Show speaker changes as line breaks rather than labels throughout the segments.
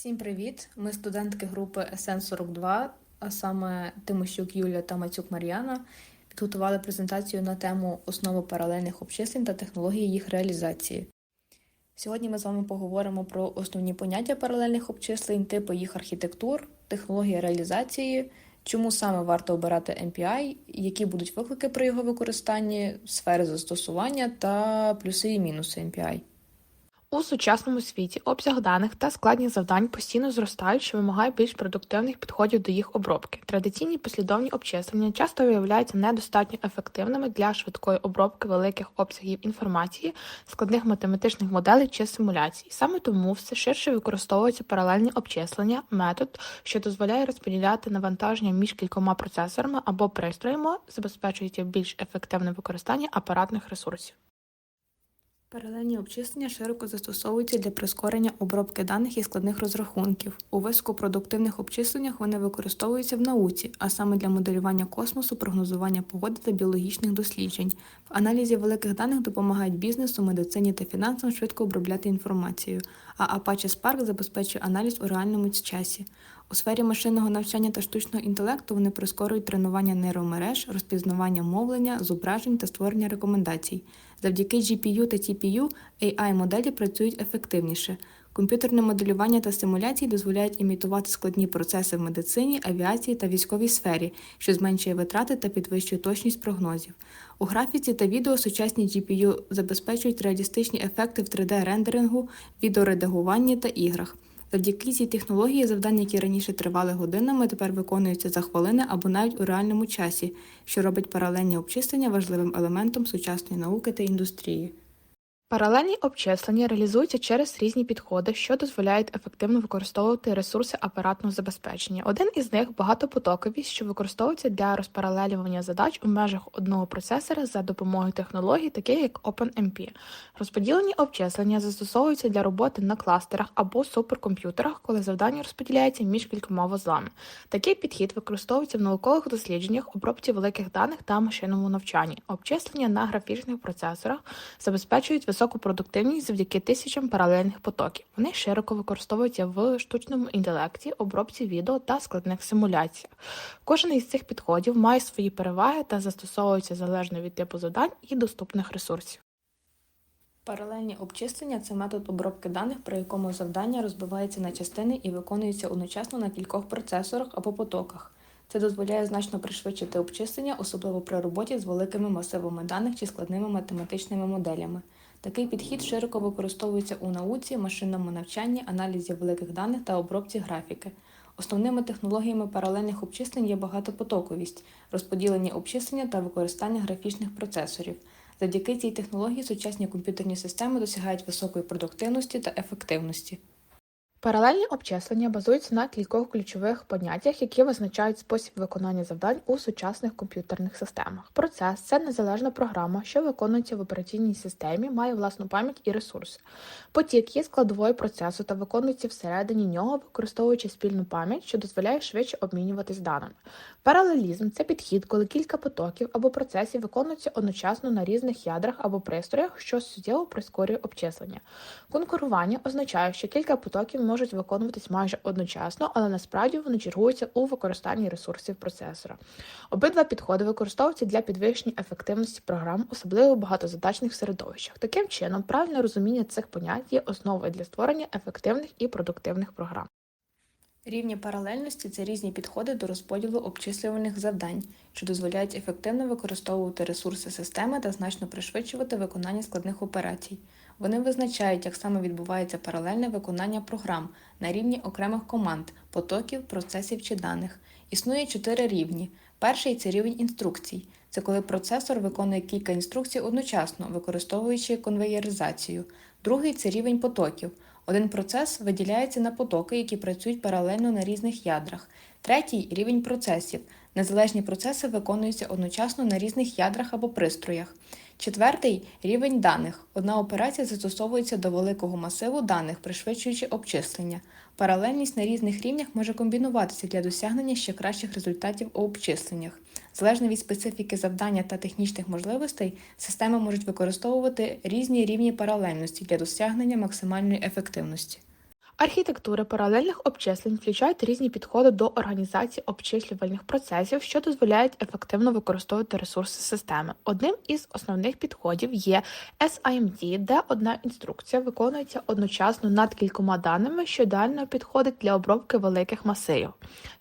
Всім привіт! Ми студентки групи СН42, а саме Тимощук Юлія та Мацюк Мар'яна, підготували презентацію на тему основи паралельних обчислень та технології їх реалізації. Сьогодні ми з вами поговоримо про основні поняття паралельних обчислень, типи їх архітектур, технології реалізації, чому саме варто обирати MPI, які будуть виклики при його використанні, сфери застосування та плюси і мінуси MPI.
У сучасному світі обсяг даних та складність завдань постійно зростають, що вимагає більш продуктивних підходів до їх обробки. Традиційні послідовні обчислення часто виявляються недостатньо ефективними для швидкої обробки великих обсягів інформації, складних математичних моделей чи симуляцій. Саме тому все ширше використовуються паралельні обчислення, метод, що дозволяє розподіляти навантаження між кількома процесорами або пристроями, забезпечуючи більш ефективне використання апаратних ресурсів.
Паралельні обчислення широко застосовуються для прискорення обробки даних і складних розрахунків. У високопродуктивних обчисленнях вони використовуються в науці, а саме для моделювання космосу, прогнозування погоди та біологічних досліджень. В аналізі великих даних допомагають бізнесу, медицині та фінансам швидко обробляти інформацію, а Apache Spark забезпечує аналіз у реальному часі. У сфері машинного навчання та штучного інтелекту вони прискорюють тренування нейромереж, розпізнавання мовлення, зображень та створення рекомендацій. Завдяки GPU та TPU AI-моделі працюють ефективніше. Комп'ютерне моделювання та симуляції дозволяють імітувати складні процеси в медицині, авіації та військовій сфері, що зменшує витрати та підвищує точність прогнозів. У графіці та відео сучасні GPU забезпечують реалістичні ефекти в 3D-рендерингу, відеоредагуванні та іграх. Завдяки цій технології завдання, які раніше тривали годинами, тепер виконуються за хвилини або навіть у реальному часі, що робить паралельні обчислення важливим елементом сучасної науки та індустрії.
Паралельні обчислення реалізуються через різні підходи, що дозволяють ефективно використовувати ресурси апаратного забезпечення. Один із них багатопотоковість, що використовується для розпаралелювання задач у межах одного процесора за допомогою технологій, таких як OpenMP. Розподілені обчислення застосовуються для роботи на кластерах або суперкомп'ютерах, коли завдання розподіляється між кількома вузлами. Такий підхід використовується в наукових дослідженнях, обробці великих даних та машинному навчанні. Обчислення на графічних процесорах забезпечують високу продуктивність завдяки тисячам паралельних потоків. Вони широко використовуються в штучному інтелекті, обробці відео та складних симуляціях. Кожен із цих підходів має свої переваги та застосовується залежно від типу завдань і доступних ресурсів.
Паралельні обчислення це метод обробки даних, при якому завдання розбивається на частини і виконується одночасно на кількох процесорах або потоках. Це дозволяє значно пришвидшити обчислення, особливо при роботі з великими масивами даних чи складними математичними моделями. Такий підхід широко використовується у науці, машинному навчанні, аналізі великих даних та обробці графіки. Основними технологіями паралельних обчислень є багатопотоковість, розподілення обчислення та використання графічних процесорів. Завдяки цій технології сучасні комп'ютерні системи досягають високої продуктивності та ефективності.
Паралельні обчислення базуються на кількох ключових поняттях, які визначають спосіб виконання завдань у сучасних комп'ютерних системах. Процес це незалежна програма, що виконується в операційній системі, має власну пам'ять і ресурси. Потік є складовою процесу та виконується всередині нього, використовуючи спільну пам'ять, що дозволяє швидше обмінюватись даними. Паралелізм це підхід, коли кілька потоків або процесів виконуються одночасно на різних ядрах або пристроях, що суттєво прискорює обчислення. Конкурування означає, що кілька потоків можуть виконуватись майже одночасно, але насправді вони чергуються у використанні ресурсів процесора. Обидва підходи використовуються для підвищення ефективності програм, особливо в багатозадачних середовищах. Таким чином, правильне розуміння цих понять є основою для створення ефективних і продуктивних програм.
Рівні паралельності це різні підходи до розподілу обчислювальних завдань, що дозволяють ефективно використовувати ресурси системи та значно пришвидшувати виконання складних операцій. Вони визначають, як саме відбувається паралельне виконання програм на рівні окремих команд, потоків, процесів чи даних. Існує чотири рівні. Перший це рівень інструкцій. Це коли процесор виконує кілька інструкцій одночасно, використовуючи конвеєризацію. Другий це рівень потоків. Один процес виділяється на потоки, які працюють паралельно на різних ядрах. Третій рівень процесів. Незалежні процеси виконуються одночасно на різних ядрах або пристроях. Четвертий рівень даних. Одна операція застосовується до великого масиву даних, пришвидшуючи обчислення. Паралельність на різних рівнях може комбінуватися для досягнення ще кращих результатів у обчисленнях. Залежно від специфіки завдання та технічних можливостей, системи можуть використовувати різні рівні паралельності для досягнення максимальної ефективності.
Архітектури паралельних обчислень включають різні підходи до організації обчислювальних процесів, що дозволяють ефективно використовувати ресурси системи. Одним із основних підходів є SIMD, де одна інструкція виконується одночасно над кількома даними, що ідеально підходить для обробки великих масивів.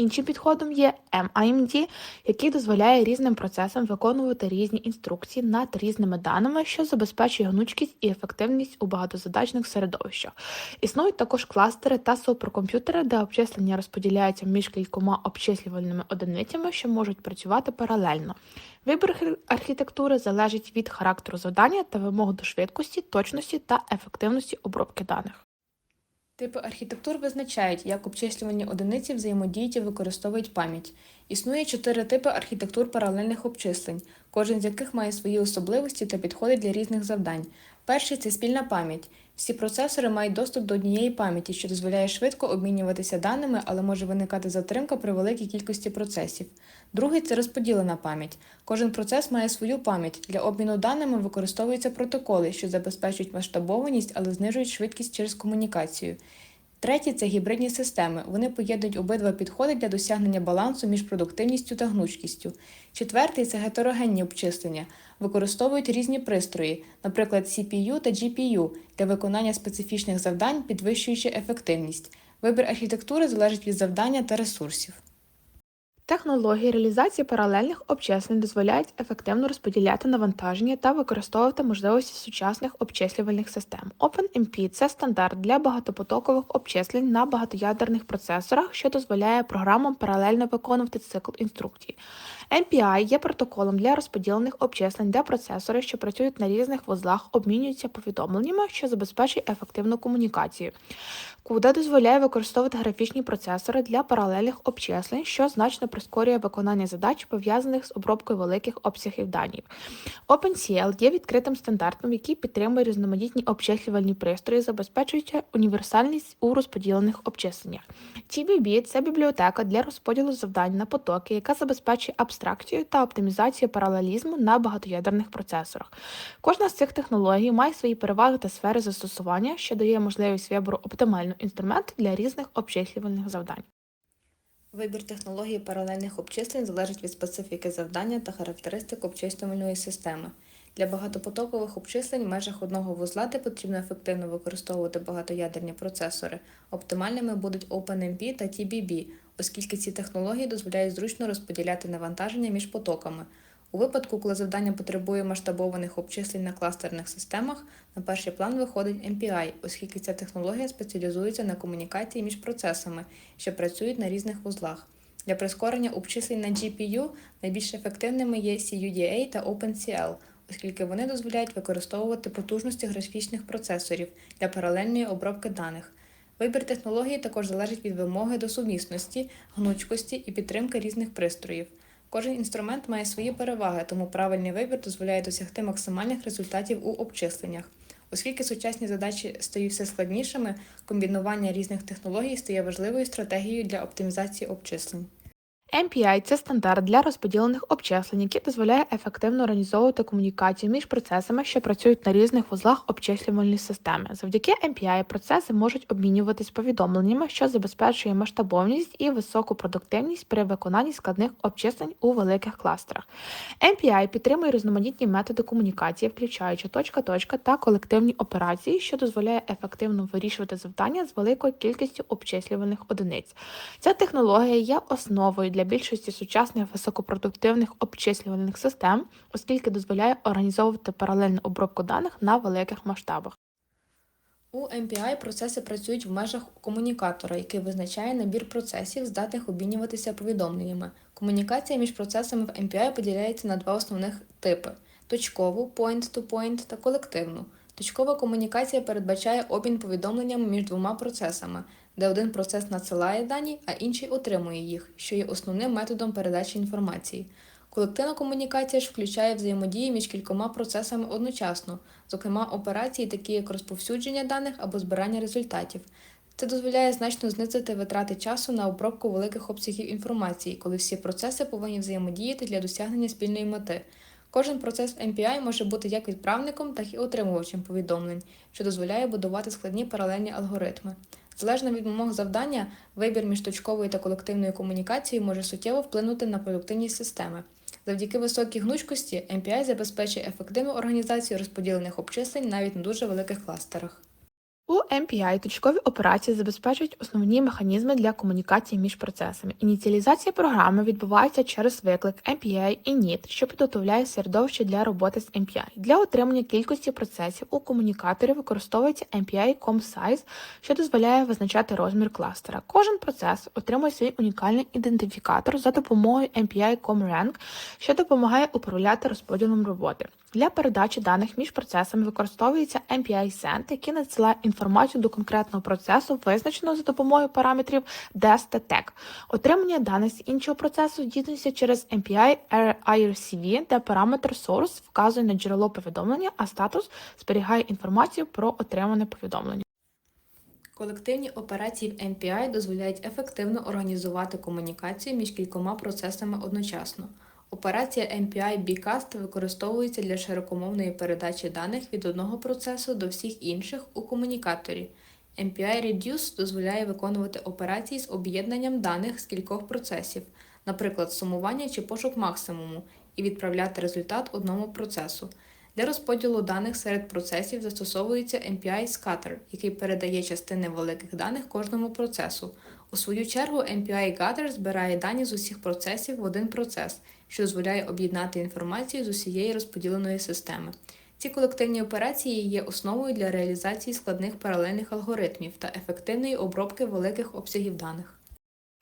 Іншим підходом є MIMD, який дозволяє різним процесам виконувати різні інструкції над різними даними, що забезпечує гнучкість і ефективність у багатозадачних середовищах. Існують також кластери та суперкомп'ютери, де обчислення розподіляються між кількома обчислювальними одиницями, що можуть працювати паралельно. Вибір архітектури залежить від характеру завдання та вимог до швидкості, точності та ефективності обробки даних.
Типи архітектур визначають, як обчислювані одиниці взаємодіють і використовують пам'ять. Існує чотири типи архітектур паралельних обчислень, кожен з яких має свої особливості та підходить для різних завдань. Перший це спільна пам'ять. Всі процесори мають доступ до однієї пам'яті, що дозволяє швидко обмінюватися даними, але може виникати затримка при великій кількості процесів. Другий це розподілена пам'ять. Кожен процес має свою пам'ять. Для обміну даними використовуються протоколи, що забезпечують масштабованість, але знижують швидкість через комунікацію. Третє це гібридні системи. Вони поєднують обидва підходи для досягнення балансу між продуктивністю та гнучкістю. Четвертий це гетерогенні обчислення. Використовують різні пристрої, наприклад, CPU та GPU, для виконання специфічних завдань, підвищуючи ефективність. Вибір архітектури залежить від завдання та ресурсів.
Технології реалізації паралельних обчислень дозволяють ефективно розподіляти навантаження та використовувати можливості сучасних обчислювальних систем. OpenMP – це стандарт для багатопотокових обчислень на багатоядерних процесорах, що дозволяє програмам паралельно виконувати цикл інструкцій. MPI є протоколом для розподілених обчислень, де процесори, що працюють на різних вузлах, обмінюються повідомленнями, що забезпечує ефективну комунікацію. CUDA дозволяє використовувати графічні процесори для паралельних обчислень, що значно прискорює виконання задач, пов'язаних з обробкою великих обсягів даних. OpenCL є відкритим стандартом, який підтримує різноманітні обчислювальні пристрої, забезпечуючи універсальність у розподілених обчисленнях. TBB – це бібліотека для розподілу завдань на потоки, яка забезпечує абстракцію та оптимізацію паралелізму на багатоядерних процесорах. Кожна з цих технологій має свої переваги та сфери застосування, що дає можливість вибору оптимального інструменту для різних обчислювальних завдань.
Вибір технології паралельних обчислень залежить від специфіки завдання та характеристик обчислювальної системи. Для багатопотокових обчислень в межах одного вузла, де потрібно ефективно використовувати багатоядерні процесори, оптимальними будуть OpenMP та TBB, оскільки ці технології дозволяють зручно розподіляти навантаження між потоками. У випадку, коли завдання потребує масштабованих обчислень на кластерних системах, на перший план виходить MPI, оскільки ця технологія спеціалізується на комунікації між процесами, що працюють на різних вузлах. Для прискорення обчислень на GPU найбільш ефективними є CUDA та OpenCL, оскільки вони дозволяють використовувати потужності графічних процесорів для паралельної обробки даних. Вибір технології також залежить від вимоги до сумісності, гнучкості і підтримки різних пристроїв. Кожен інструмент має свої переваги, тому правильний вибір дозволяє досягти максимальних результатів у обчисленнях. Оскільки сучасні задачі стають все складнішими, комбінування різних технологій стає важливою стратегією для оптимізації обчислень.
MPI – це стандарт для розподілених обчислень, який дозволяє ефективно організовувати комунікацію між процесами, що працюють на різних вузлах обчислювальної системи. Завдяки MPI процеси можуть обмінюватись повідомленнями, що забезпечує масштабовність і високу продуктивність при виконанні складних обчислень у великих кластерах. MPI підтримує різноманітні методи комунікації, включаючи точка-точка та колективні операції, що дозволяє ефективно вирішувати завдання з великою кількістю обчислювальних одиниць. Ця технологія є основою для більшості сучасних високопродуктивних обчислювальних систем, оскільки дозволяє організовувати паралельну обробку даних на великих масштабах.
У MPI процеси працюють в межах комунікатора, який визначає набір процесів, здатних обмінюватися повідомленнями. Комунікація між процесами в MPI поділяється на два основних типи: точкову point-to-point та колективну. Точкова комунікація передбачає обмін повідомленнями між двома процесами, де один процес надсилає дані, а інший отримує їх, що є основним методом передачі інформації. Колективна комунікація ж включає взаємодії між кількома процесами одночасно, зокрема операції, такі як розповсюдження даних або збирання результатів. Це дозволяє значно знизити витрати часу на обробку великих обсягів інформації, коли всі процеси повинні взаємодіяти для досягнення спільної мети. Кожен процес MPI може бути як відправником, так і отримувачем повідомлень, що дозволяє будувати складні паралельні алгоритми. Залежно від вимог завдання, вибір між точковою та колективною комунікацією може суттєво вплинути на продуктивність системи. Завдяки високій гнучкості MPI забезпечує ефективну організацію розподілених обчислень навіть на дуже великих кластерах.
У MPI точкові операції забезпечують основні механізми для комунікації між процесами. Ініціалізація програми відбувається через виклик MPI init, що підготовляє середовище для роботи з MPI. Для отримання кількості процесів у комунікаторі використовується MPI ComSize, що дозволяє визначати розмір кластера. Кожен процес отримує свій унікальний ідентифікатор за допомогою MPI ComRank, що допомагає управляти розподілом роботи. Для передачі даних між процесами використовується MPI Send, який надсилає інформацію до конкретного процесу, визначеного за допомогою параметрів TAG. Отримання даних з іншого процесу здійснюється через MPI IRCV, де параметр source вказує на джерело повідомлення, а статус зберігає інформацію про отримане повідомлення.
Колективні операції в MPI дозволяють ефективно організувати комунікацію між кількома процесами одночасно. Операція MPI Bcast використовується для широкомовної передачі даних від одного процесу до всіх інших у комунікаторі. MPI Reduce дозволяє виконувати операції з об'єднанням даних з кількох процесів, наприклад, сумування чи пошук максимуму, і відправляти результат одному процесу. Для розподілу даних серед процесів застосовується MPI Scatter, який передає частини великих даних кожному процесу. У свою чергу MPI Gather збирає дані з усіх процесів в один процес, що дозволяє об'єднати інформацію з усієї розподіленої системи. Ці колективні операції є основою для реалізації складних паралельних алгоритмів та ефективної обробки великих обсягів даних.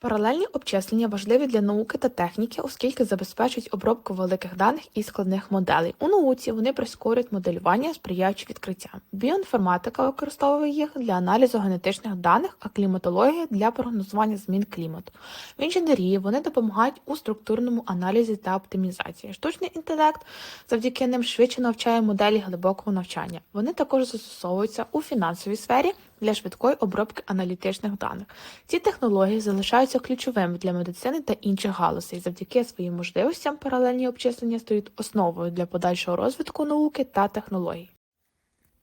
Паралельні обчислення важливі для науки та техніки, оскільки забезпечують обробку великих даних і складних моделей. У науці вони прискорюють моделювання, сприяючи відкриттям. Біоінформатика використовує їх для аналізу генетичних даних, а кліматологія для прогнозування змін клімату. В інженерії вони допомагають у структурному аналізі та оптимізації. Штучний інтелект завдяки ним швидше навчає моделі глибокого навчання. Вони також застосовуються у фінансовій сфері для швидкої обробки аналітичних даних. Ці технології залишаються ключовими для медицини та інших галузей. Завдяки своїм можливостям паралельні обчислення стають основою для подальшого розвитку науки та технологій.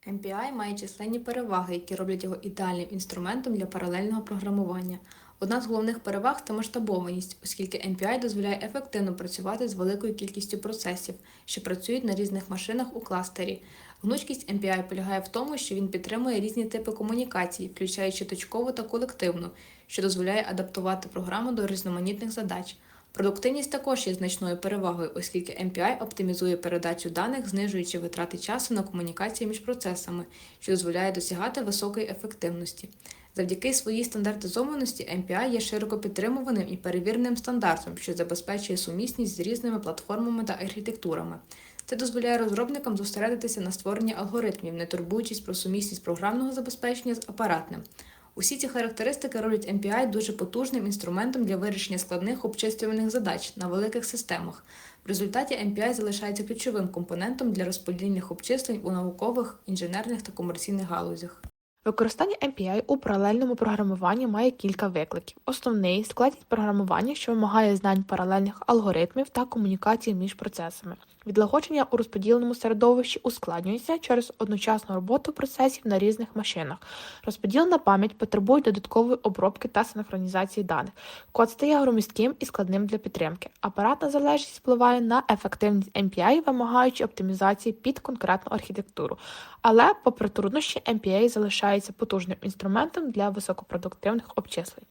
MPI має численні переваги, які роблять його ідеальним інструментом для паралельного програмування. Одна з головних переваг це масштабованість, оскільки MPI дозволяє ефективно працювати з великою кількістю процесів, що працюють на різних машинах у кластері. Гнучкість MPI полягає в тому, що він підтримує різні типи комунікацій, включаючи точкову та колективну, що дозволяє адаптувати програму до різноманітних задач. Продуктивність також є значною перевагою, оскільки MPI оптимізує передачу даних, знижуючи витрати часу на комунікації між процесами, що дозволяє досягати високої ефективності. Завдяки своїй стандартизованості MPI є широко підтримуваним і перевіреним стандартом, що забезпечує сумісність з різними платформами та архітектурами. Це дозволяє розробникам зосередитися на створенні алгоритмів, не турбуючись про сумісність програмного забезпечення з апаратним. Усі ці характеристики роблять MPI дуже потужним інструментом для вирішення складних обчислювальних задач на великих системах. В результаті MPI залишається ключовим компонентом для розподільних обчислень у наукових, інженерних та комерційних галузях.
Використання MPI у паралельному програмуванні має кілька викликів. Основний складність програмування, що вимагає знань паралельних алгоритмів та комунікації між процесами. Відлагодження у розподіленому середовищі ускладнюється через одночасну роботу процесів на різних машинах. Розподілена пам'ять потребує додаткової обробки та синхронізації даних. Код стає громістким і складним для підтримки. Апаратна залежність впливає на ефективність MPI, вимагаючи оптимізації під конкретну архітектуру. Але, попри труднощі, MPA залишається потужним інструментом для високопродуктивних обчислень.